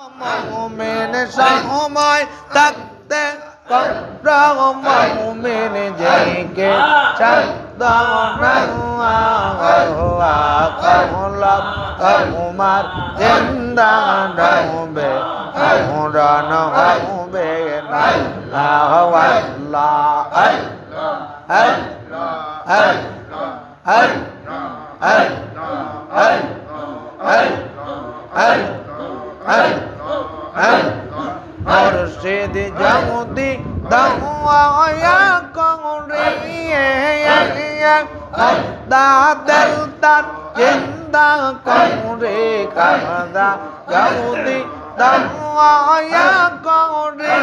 মৌমেন সময় থাকতে মৌমেন জেকে কমলার জিন্দা রবে মুরান হবে না আল্লাহ আল্লাহ মুর্শিদ জামুদি দাওয়া কংরে দাদল তার জিন্দা কংরে কাদা জামুদি দাওয়া কংরে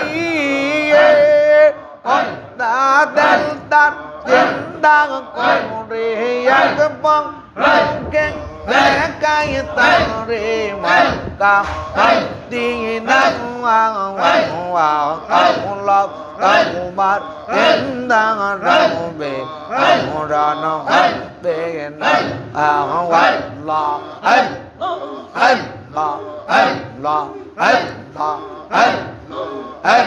দাদল তার জিন্দা কংরে একবং রঙ্গে একাই তারে মাকা দিনা কামুলব কামুমার এন্দা রামবে আমরান হবে না আওয়াল্লা হাই হাই লা হাই লা হাই লা হাই হাই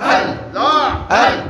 হাই লা হাই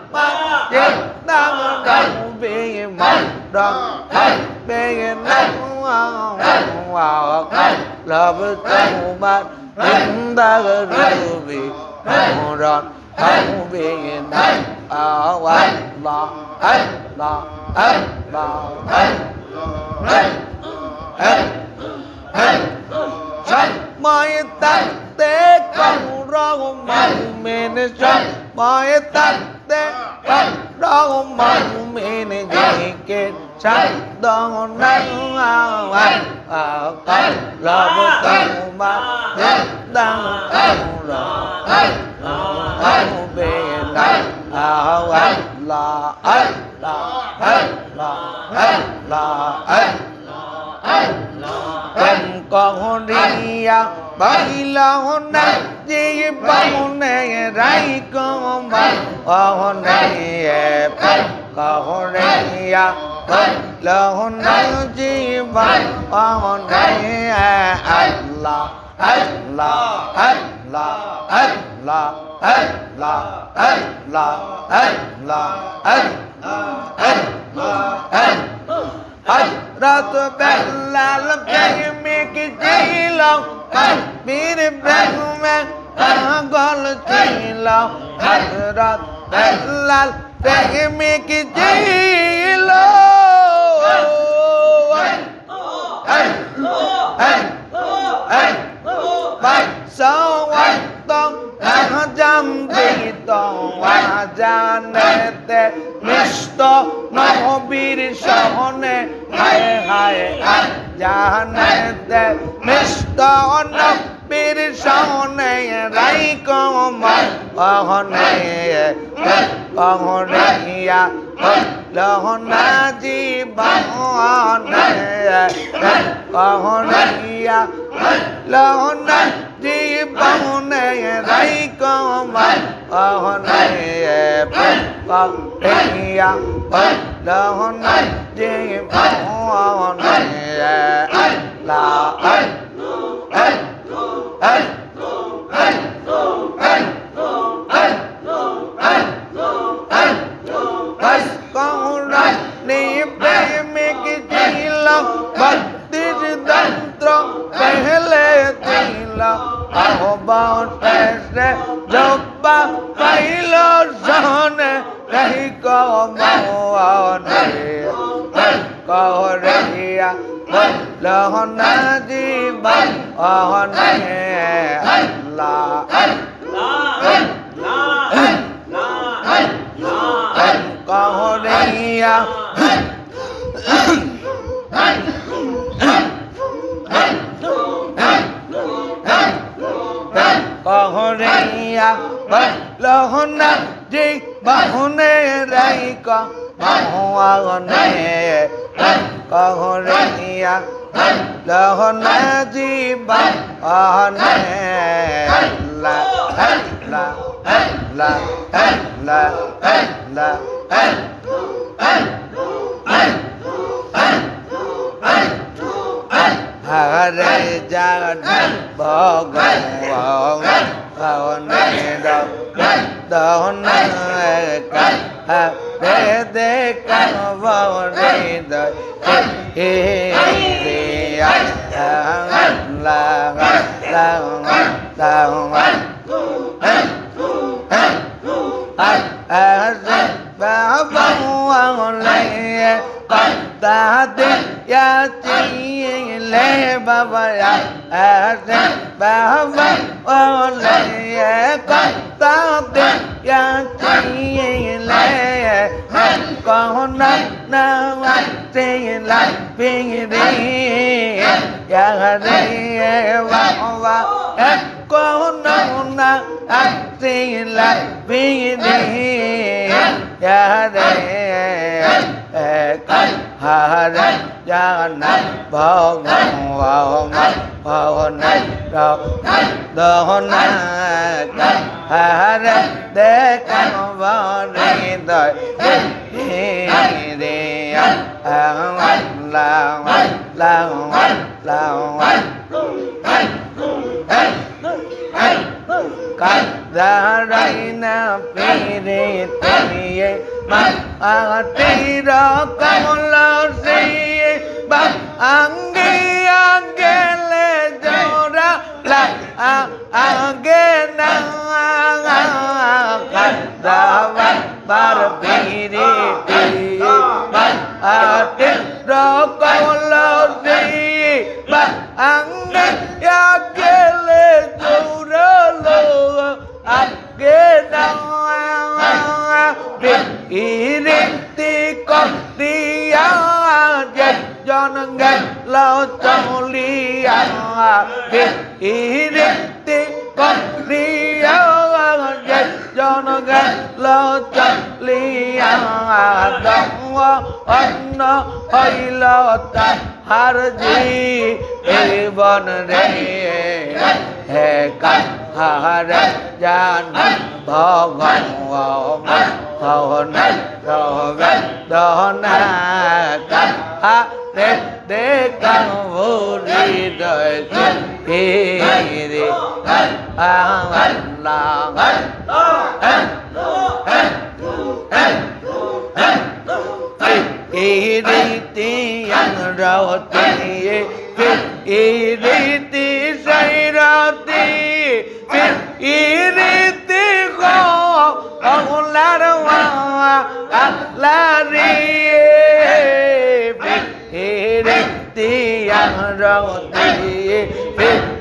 ba dân tam đồng bị một đoàn bị nắng vào là với trong bạn chúng ta có rượu vì đoàn không bị nắng ở ngoài lọ ấy lọ ấy lọ ấy ấy ấy ấy mọi tắc tế công rong mong mình trong mọi tắc tế দাও মারুমেন কে চাই দাও না কাল লব কামা দাও বে লা লা লা লা লা mà Thế đang công rong Không bị nắng ao ăn Là ấy là ấy là ấy là ấy Cần con đi Bây là hôn हज़रत बेलाल जयमे की चीलो पीर बेगू में गोल चीलो हज़रत बेलाल जयमे की चीलो सौ तो जान दी तो जान শ্রেষ্ঠ নবীর সহনে হায় হায় জাহানে দে শ্রেষ্ঠ নবীর সহনে রাই কমার অহনে অহনে ইয়া লহনা জীবনে অহনে ইয়া লহনা জীবনে রাই কমার অহনে মিষ্ট নবীর সহনে রাই কমল অহনে অহনিয়া লহনা জীবনে অহনিয়া লহনা জীবনে রাই কমল অহনে কহিয়া লহনা জীবনে লা con ra ni pe me ki chi la ba ti ji dan tro pe hele ti la ho ba te se jo ba رہیا اللہ نادی بل آہ نہیں اللہ کہو رہیا কহো রেয়া বলহনা জি বাহুনে রাই কহ নে কহরে ইয়া লহনে অহনে লা লা লা লা লা হরে জাগন দেখা ভবনে হে রে লা লা লা Baba all night. Now I'm singing like being there. Yeah, there, wow, wow. Going on now, I'm singing like being there. Yeah, there. hà rên cha nay vợ ngon vợ nay vợ nay rồi đồ hôm nay hà rên để con vợ đi tới đi đi hà ngoan là ngoan là ngoan là ngoan Hey! Hey! Hey! Hey! Tiriye Matira Kamala Siye Ba Angi Angele Jora La Angena Kadavan Bar Piri Tiriye Ba Atira Iriti Kotia Jon Lo Cholia Đông Ân Hãy lo ta Har Ji Evon Re He Kan Har Jan Bhagavan Bhavana Bhavana Ha Re De Kan Vuri Iriti ko Ang larawa La ri Iriti yang roti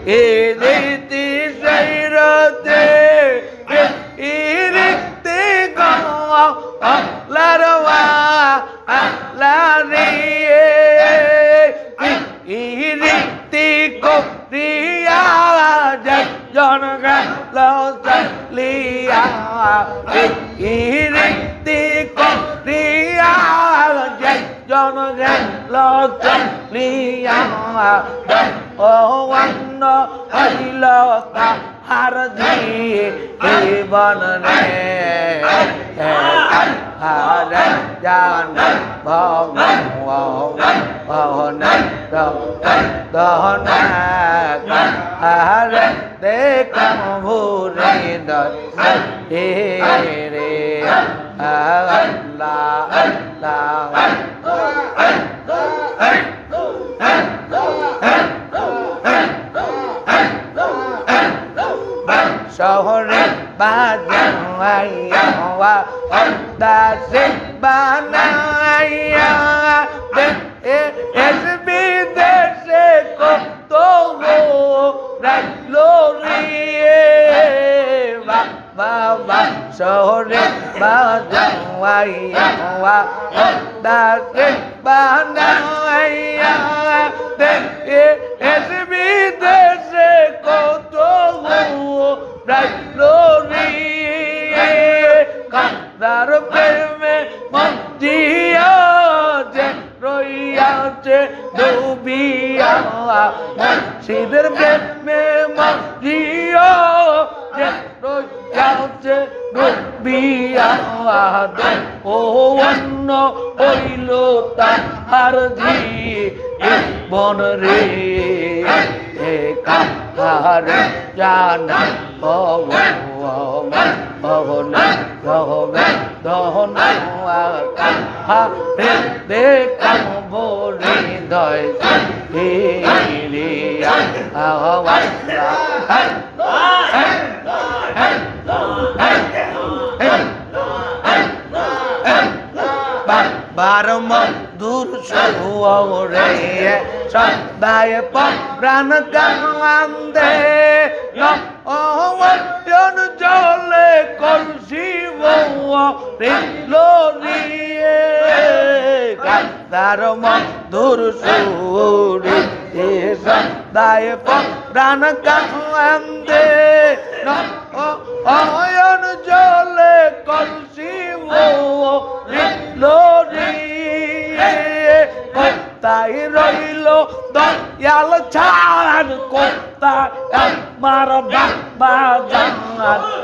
Iriti say roti Iriti ko Ko Ria Jai Jon ga lo sa lia Iriti ko Ria Jai Jon ga lo sa lia Oh one Hai lo ta har ji Iban ne Hare Jana Bhagavan Bhavana Dona Hare Dekam Bhuri Dai He Re La La Sahore ba jang ai wa da se ba na ai de es bi de se ko to go ra lo ri va va va sahore ba jang ai wa da se ba na ai de es bi de se ko to go রাইলোরি কান্দার প্রেমে মন জিয়াছে রইয়াছে ডুবিয়া মুর্শিদের প্রেমে মন জিয়াছে রইয়াছে ডুবিয়া ও অন্য হইল দূর সুরে সদায় প্রাণ কান্দে অহন জলে কলসি লোরিয়ে কান্দার মধুর সুরে প্রাণ কান্দে অয়ন জলে কলসি লোরিয়ে কোথায় রইল দয়াল ছাড় কোথায় আমার বাবা জান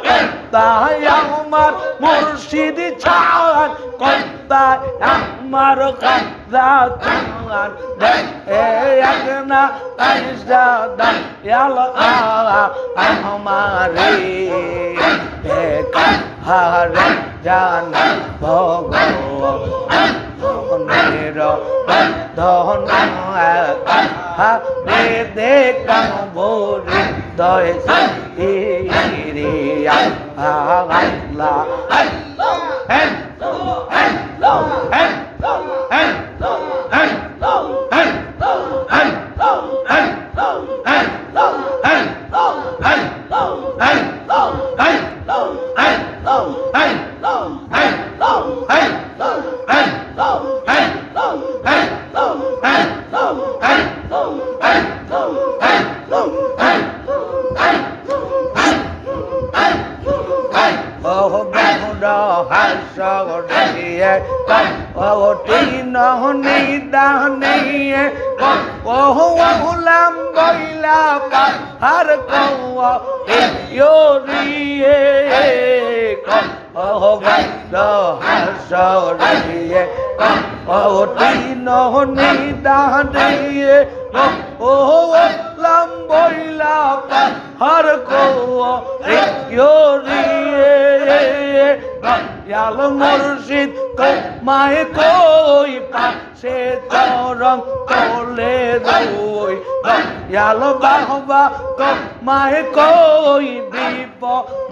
কোথায় আমার মুর্শিদ ছাড় কোথায় আমার কাজা চান এক না আইসা দয়াল আমারে। হারে জানা? ভগবান। ধনের ধন হারে দেখাম ভোরে দয় রিয়া আল্লাহ Oh, ও বন্ধ হাসরে ও তিন নিদানে ও হুলাম বইলা পাহার কও ইয়োরিয়ে ইয়াল মুর্শিদ মায়ে কই পাশে চরম তোলে রই। ইয়াল বাহবা মায়ে কই দীপ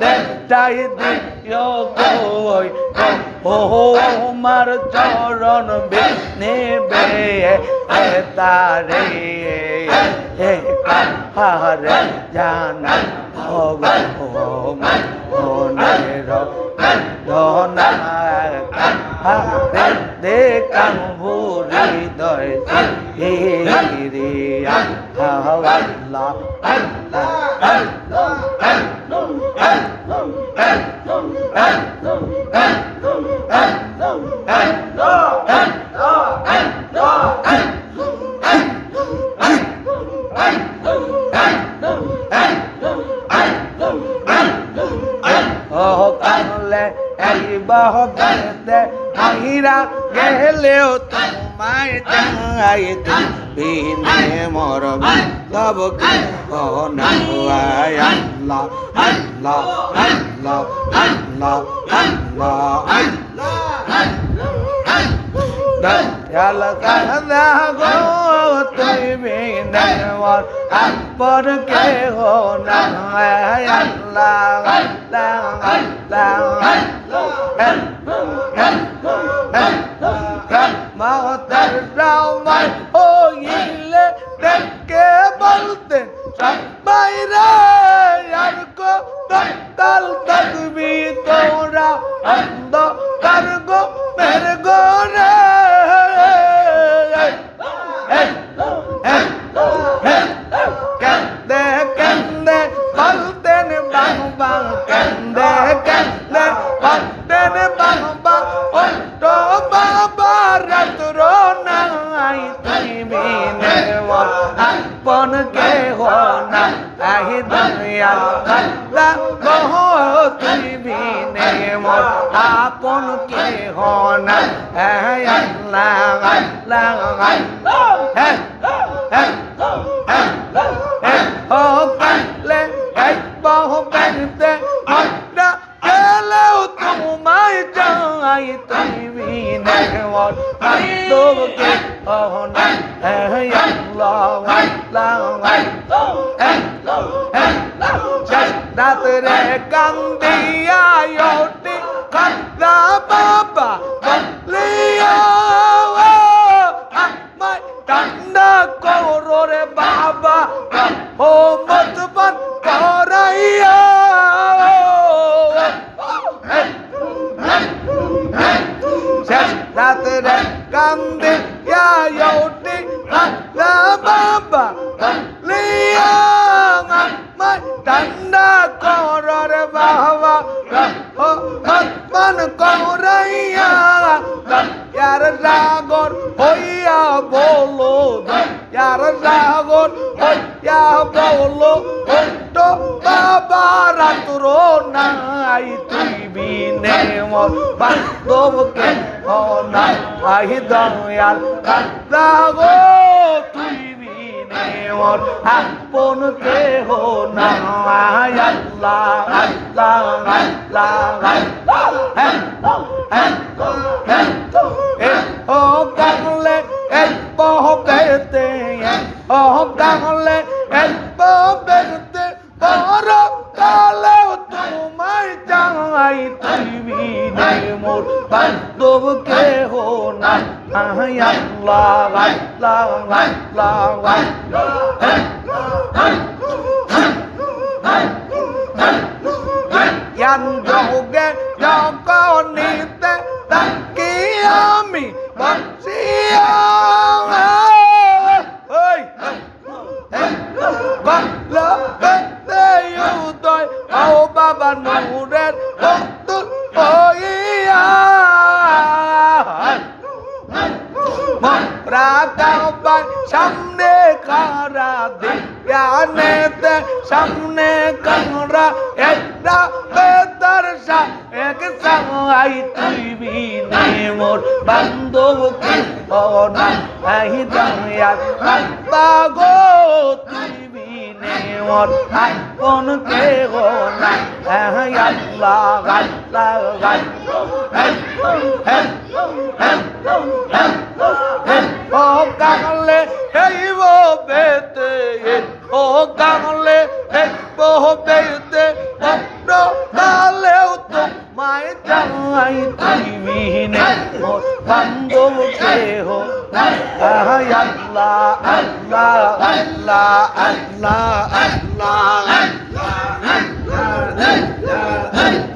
দেখাই দিও কই। ও আমার চরণ নেবে তারে। হে কাহারে জানা ভগবান মনের ধনা হাতে দেখাম ভুরি দয় হিরিয়া হাওয়াল্লা ও কানলে এই বহতে মাহিরা গেলেও তোমায় চাই বিনে মরবি তব কি না আল্লাহ আল্লাহ আল্লাহ আল্লাহ আল্লাহ দয়াল কাহদা গো তুই বিনর আপর কে হো না আল্লাহ আল্লাহ আল্লাহ মহতর রামায় হইলে দেখে বলতেন সবাই রে আর কো কাল থাকবি তোরা অন্ধকার গো মের গো রে কান্দে কান্দে বলতেন বাংবা কান্দে কান্দে বলতেন বাংবা অন্ত বাবা রাত্র নাই তুমি আপন কে না আহি দয়াল কান্দা বহ তুমি মোর আপন যাই তুই বিনে মোর বান্ধব কে হনা হ্যাঁ আল্লাহ আল্লাহ রাত্রে কান্দিয়া ওটি কান্দা বাবা বলিয়া আমায় কান্না করো রে বাবা। ও মতবান করাইয়া রাত্রে কান্দে ওটি কান্দা বাবা বলিয়া আমায় ঠান্ডা করর বাবা ও মন করাইয়া ইয়ার রাগর হইয়া বলো ইয়ার রাগর হইয়া বলো তো বাবা রাতুর নাই তুই বিনে বান্ধবকে নাই আই দয়াল রাগো তুই বিনে মোর আপন না আল্লাহ আল্লাহ আল্লাহ ও বাবার নহুরের অন্তর হইয়া। রাখাবাই সামনে কারা দিয়ানেতে সামনে কামরা একটা বেতার শাহ এক সাই তুই বিনে মোর বান্ধব কি হনা আহি দামিয়া বাবা গো, তুই বিনে নাই কোন কে গো নাই। হ্যাঁ আল্লাহ আল্লাহ ও কাঙলে হেইব বেতে o gale ekbo beite ekbo gale uto mai jai divine o pando keho ay allah allah allah allah allah allah allah allah allah